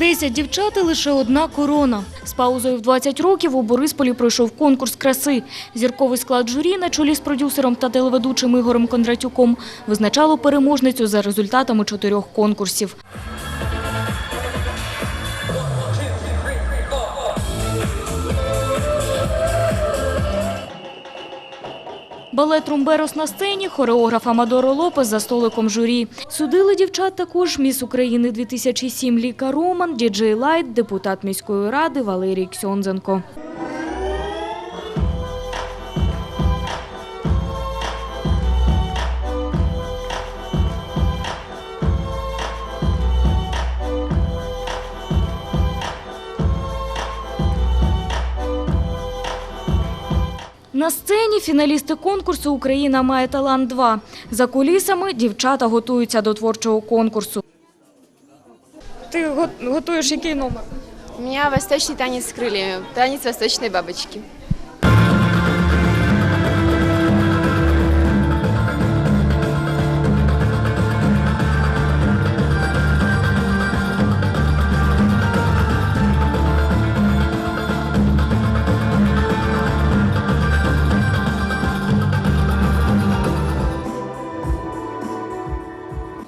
Десять дівчат і лише одна корона. З паузою в 20 років у Борисполі пройшов конкурс краси. Зірковий склад журі на чолі з продюсером та телеведучим Ігорем Кондратюком визначало переможницю за результатами чотирьох конкурсів. Балет «Румберос» на сцені, хореограф Амадоро Лопес за столиком журі. Судили дівчат також міс України 2007 Ліка Роман, діджей Лайт, депутат міської ради Валерій Ксьонзенко. На сцені фіналісти конкурсу Україна має талант 2 За кулісами дівчата готуються до творчого конкурсу. Ти готуєш який номер? У мене восточний танець з крыльями, танець восточної бабочки.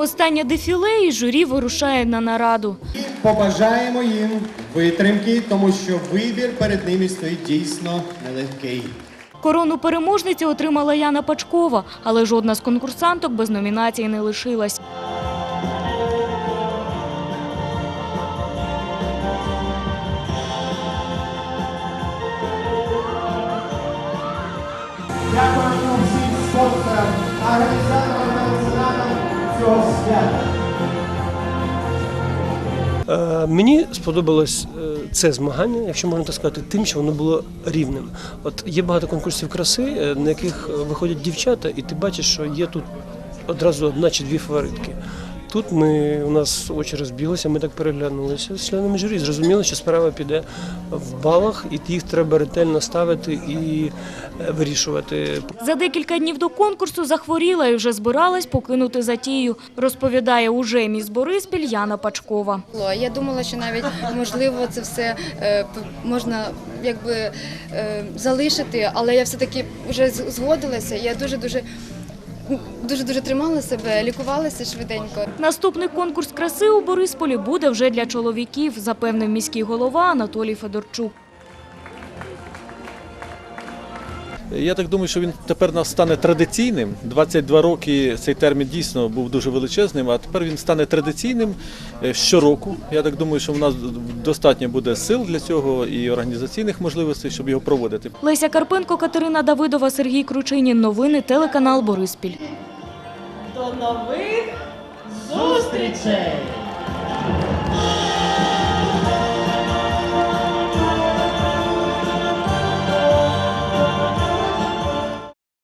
Останнє дефіле і журі вирушає на нараду. Побажаємо їм витримки, тому що вибір перед ними стоїть дійсно нелегкий. Корону переможниці отримала Яна Пачкова, але жодна з конкурсанток без номінації не лишилась. Дякуємо всім спонсорам, організаторам цього свята. Е, Мені сподобалось е, це змагання, якщо можна так сказати, тим, що воно було рівним. От є багато конкурсів краси, е, на яких виходять дівчата, і ти бачиш, що є тут одразу одна чи дві фаворитки. Тут ми у нас очі розбіглися, ми так переглянулися з членами журі, зрозуміли, що справа піде в балах, і їх треба ретельно ставити і е, вирішувати. За декілька днів до конкурсу захворіла і вже збиралась покинути затію, розповідає уже міс Бориспіль Яна Пачкова. Я думала, що навіть можливо це все е, п- можна якби е, залишити, але я все-таки вже згодилася. Я дуже дуже дуже дуже тримала себе, лікувалася швиденько. Наступний конкурс краси у Борисполі буде вже для чоловіків, запевнив міський голова Анатолій Федорчук. Я так думаю, що він тепер нас стане традиційним. 22 роки цей термін дійсно був дуже величезним, а тепер він стане традиційним е, щороку. Я так думаю, що в нас достатньо буде сил для цього і організаційних можливостей, щоб його проводити. Леся Карпенко, Катерина Давидова, Сергій Кручинін. Новини телеканал Бориспіль. До нових зустрічей!